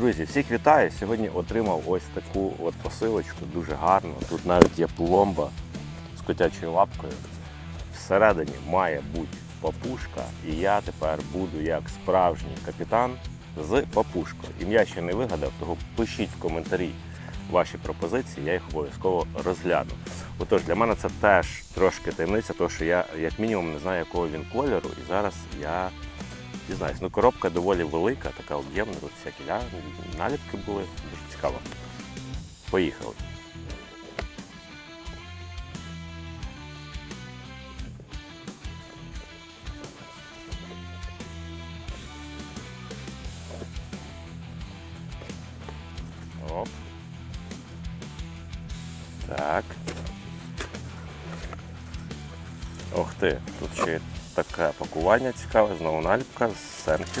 Друзі, всіх вітаю! Сьогодні отримав ось таку от посилочку, дуже гарну. Тут навіть є пломба з котячою лапкою. Всередині має бути папушка, і я тепер буду як справжній капітан з папушкою. Ім'я ще не вигадав, тому пишіть в коментарі ваші пропозиції, я їх обов'язково розгляну. Отож, для мене це теж трошки таємниця, тому що я як мінімум не знаю, якого він кольору, і зараз я дізнаюсь. Ну, коробка доволі велика, така об'ємна, тут всякі ля- наліпки були, дуже цікаво. Поїхали. Так. Ох ти, тут ще таке пакування цікаве, знову наліпка з семки.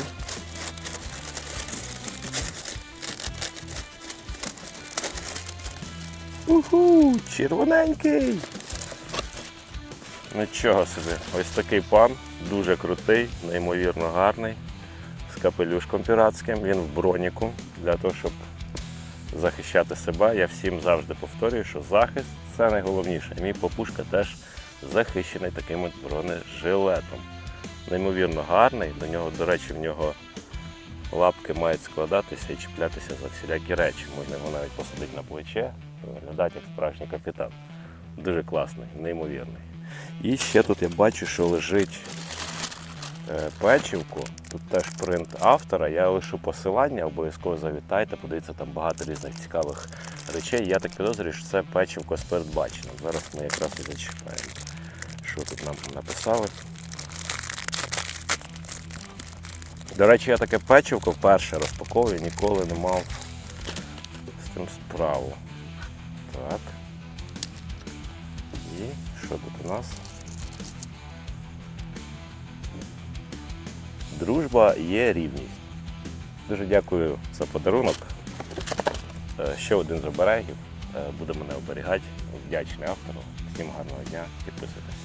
Уху, червоненький. Нічого собі, ось такий пан, дуже крутий, неймовірно гарний, з капелюшком піратським. Він в броніку для того, щоб захищати себе. Я всім завжди повторюю, що захист це найголовніше. Мій попушка теж захищений таким от бронежилетом. Неймовірно гарний. До нього, до речі, в нього лапки мають складатися і чіплятися за всілякі речі. Можна його навіть посадити на плече, виглядати як справжній капітан. Дуже класний, неймовірний. І ще тут я бачу, що лежить е, печівку. Тут теж принт автора. Я лишу посилання, обов'язково завітайте, подивіться там багато різних цікавих речей. Я так підозрюю, що це печівко з передбаченим. Зараз ми якраз і зачіпаємо. Що тут нам написали? До речі, я таке печивко вперше розпаковую, ніколи не мав з цим справу. Так. І що тут у нас? Дружба є рівність. Дуже дякую за подарунок. Е, Ще один з оберегів. Е, Буде мене оберігати. Вдячний автору. Всім гарного дня. Підписуйтесь.